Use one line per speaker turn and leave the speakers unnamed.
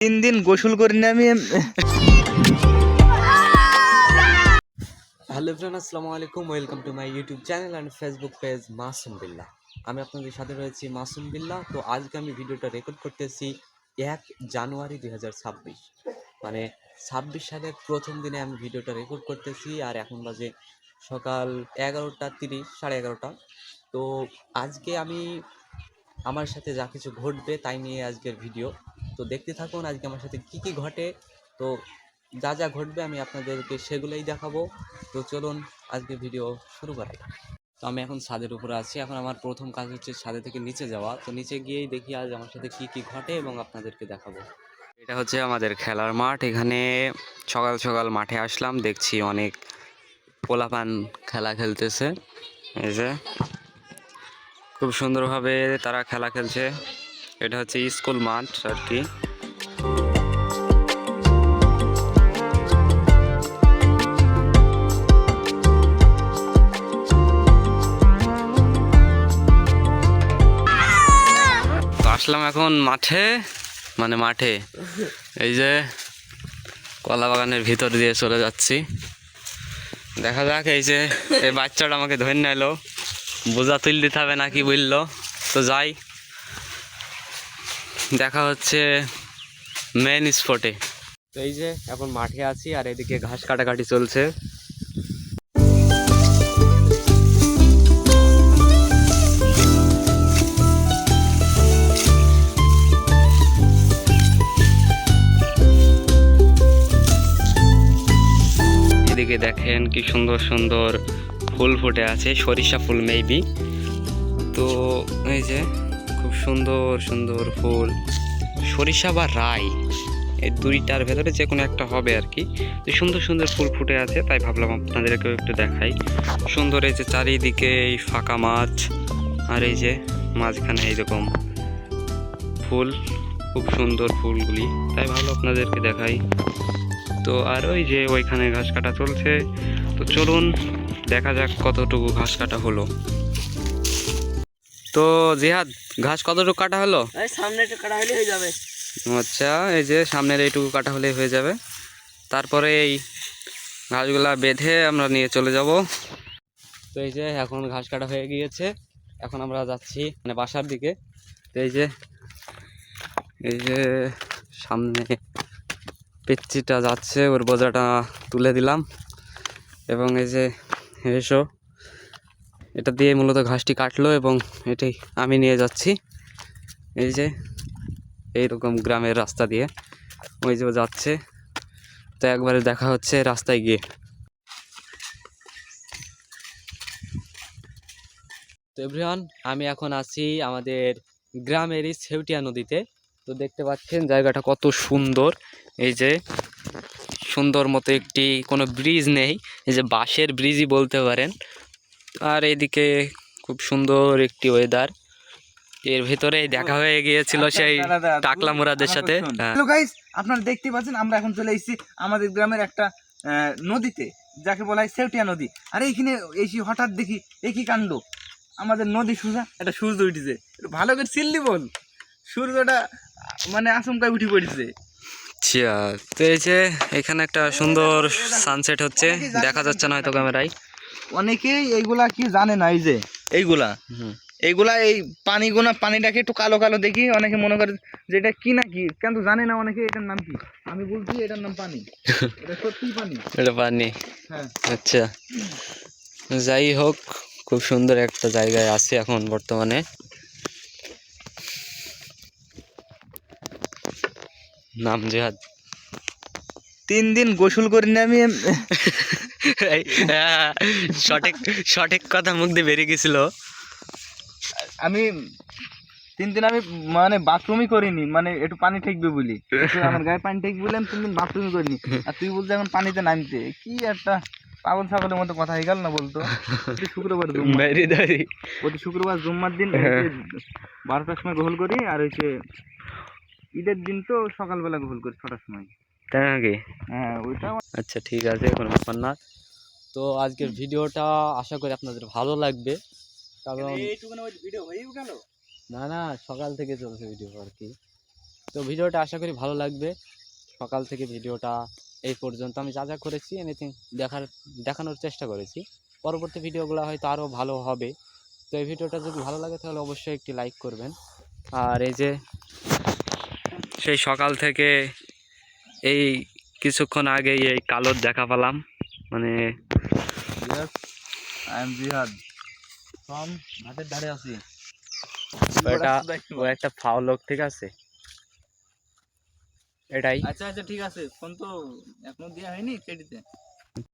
তিন দিন গোসল করিনি আমি।
হ্যালো ফ্রেন্ড আসসালামু আলাইকুম। Welcome to my YouTube channel and Facebook page Masum Billah আমি আপনাদের সাথে রয়েছি মাসুম বিল্লাহ তো আজকে আমি ভিডিওটা রেকর্ড করতেছি এক জানুয়ারি দুই হাজার ছাব্বিশ। মানে ছাব্বিশ সালের প্রথম দিনে আমি ভিডিওটা রেকর্ড করতেছি আর এখন বাজে সকাল এগারোটা তিরিশ, সাড়ে এগারোটা। তো আজকে আমি আমার সাথে যা কিছু ঘটবে তাই নিয়ে আজকের ভিডিও। তো দেখতে থাকুন আজকে আমার সাথে কী কী ঘটে। তো যা যা ঘটবে আমি আপনাদেরকে সেগুলোই দেখাবো। তো চলুন আজকে ভিডিও শুরু করা তো আমি এখন ছাদের উপরে আছি। এখন আমার প্রথম কাজ হচ্ছে ছাদে থেকে নিচে যাওয়া। তো নিচে গিয়েই দেখি আজ আমার সাথে কি কি ঘটে এবং আপনাদেরকে দেখাবো। এটা হচ্ছে আমাদের খেলার মাঠ। এখানে সকাল সকাল মাঠে আসলাম। দেখছি অনেক পোলাপান খেলা খেলতেছে। এই যে। খুব সুন্দরভাবে তারা খেলা খেলছে। এটা হচ্ছে স্কুল মাঠ আর কি। আসলাম এখন মাঠে মানে মাঠে। এই যে কলা বাগানের ভিতর দিয়ে চলে যাচ্ছি। দেখা যাক, এই যে, এই বাচ্চাটা আমাকে ধরে নিলো বোঝা তুল দিতে হবে নাকি বলল? তো যাই। দেখা হচ্ছে মেন স্পটে তো এই যে এখন মাঠে আছি আর এদিকে ঘাস কাটাকাটি চলছে। এদিকে দেখেন কি সুন্দর সুন্দর ফুল ফুটে আছে, সরিষা ফুল মেবি তো এই যে, খুব সুন্দর সুন্দর ফুল। সরিষা বা রাই, এই দুইটার ভেতরে যে কোনো একটা হবে আর কি। তো সুন্দর সুন্দর ফুল ফুটে আছে, তাই ভাবলাম আপনাদেরকেও একটু দেখাই। সুন্দর এই যে চারিদিকে এই ফাঁকা মাছ আর এই যে মাঝখানে এইরকম ফুল, খুব সুন্দর ফুলগুলি, তাই ভালো আপনাদেরকে দেখাই। তো আর ওই যে ওইখানে ঘাস কাটা চলছে। তো চলুন দেখা যাক কতটুকু ঘাস কাটা হলো। তো জিহাদ ঘাস কতটুকু কাটা হলো?
সামনে একটু কাটা হলে হয়ে যাবে।
আচ্ছা এই যে সামনের এইটুকু কাটা হলেই হয়ে যাবে। তারপরে এই ঘাসগুলা বেঁধে আমরা নিয়ে চলে যাব। তো এই যে এখন ঘাস কাটা হয়ে গিয়েছে। এখন আমরা যাচ্ছি মানে বাসার দিকে। তো এই যে এই যে সামনে পিচ্ছিটা যাচ্ছে ওর বোঝাটা তুলে দিলাম। এবং এই যে এসো। এটা দিয়ে মূলত ঘাসটি কাটলো এবং এটি আমি নিয়ে যাচ্ছি। এই যে, এইরকম গ্রামের রাস্তা দিয়ে। ওই যে যাচ্ছে। তো একবারে দেখা হচ্ছে রাস্তায় গিয়ে। তো এভরিওয়ান, আমি এখন আছি আমাদের গ্রামেরই সেউটিয়া নদীতে। তো দেখতে পাচ্ছেন জায়গাটা কত সুন্দর। এই যে সুন্দর মতো একটি কোনো ব্রিজ নেই এই যে বাঁশের ব্রিজই বলতে পারেন। আর এইদিকে খুব সুন্দর একটি ওয়েদার এর ভিতরেই দেখা হয়ে গিয়েছিল সেই টাকলা মুরাদের সাথে। হ্যাঁ।
হ্যালো গাইস আপনারা দেখতে পাচ্ছেন আমরা এখন চলে এসেছি আমাদের গ্রামের একটা আহ, নদীতে যাকে বলা হয় সেউটিয়া নদী। আর এইখানে এসে হঠাৎ দেখি একই কাণ্ড। আমাদের নদী সোজা একটা সূর্য উঠেছে। ভালো করে চিল্লি বল সূর্যটা মানে আচমকায় উঠে পড়েছে।
আচ্ছা তো এই যে এখানে একটা সুন্দর সানসেট হচ্ছে। দেখা যাচ্ছে না হয়তো ক্যামেরায়
অনেকেই এইগুলা কি জানে না এই যে। এইগুলা? এইগুলা এই পানিগুনা পানিটাকে একটু কালো কালো দেখি। অনেকে মনে করে যে এটা কি না কি? কিন্তু জানে না অনেকে এটার নাম কি? আমি বলছি এটার নাম পানি। এটা সত্যি পানি।
এটা পানি।
হ্যাঁ।
আচ্ছা। যাই হোক খুব সুন্দর একটা জায়গায় আছে এখন বর্তমানে। নাম জেহাদ
তিন দিন গোসল করিনি আমি
হ্যাঁ, সঠিক সঠিক কথা মুখ দিয়ে বেরিয়ে গেছিল।
আমি তিন দিন আমি মানে বাথরুমই করিনি মানে একটু পানি ঠেকবে বলি। আমার গায়ে পানি ঠেকবে বলে আমি তিন দিন বাথরুমই করিনি। আর তুই বলছিস এখন পানিতে নামতে। কি একটা পাগল ছাগলের মতো কথা হয়ে গেল না বলতো? শুক্রবার প্রতি শুক্রবার জুম্মার দিন বারোটার সময় গোসল করি আর হচ্ছে ঈদের দিন তো সকালবেলা গোসল করি ছটার সময়।
তাই নাকি?
হ্যাঁ ওইটা
আচ্ছা ঠিক আছে কোনো ব্যাপার না। তো আজকের ভিডিওটা আশা করি আপনাদের ভালো লাগবে। কারণ
ভিডিও হয়েও গেল?
না না সকাল থেকে চলছে ভিডিও আর কি। তো ভিডিওটা আশা করি ভালো লাগবে। সকাল থেকে ভিডিওটা এই পর্যন্ত আমি যা যা করেছি এনিথিং দেখার দেখানোর চেষ্টা করেছি। পরবর্তী ভিডিওগুলো হয়তো আরও ভালো হবে। তো এই ভিডিওটা যদি ভালো লাগে তাহলে অবশ্যই একটি লাইক করবেন। আর এই যে সেই সকাল থেকে এই কিছুক্ষণ আগে এই কালোর দেখা পেলাম। মানে
আই এম জিহাদ ফ্রম ঘাটের ধারে আছি।
এটা ও একটা ফাও লোক ঠিক আছে? এটাই।
আচ্ছা আচ্ছা ঠিক আছে। ফোন তো এখনও দেওয়া হয়নি কেডিতে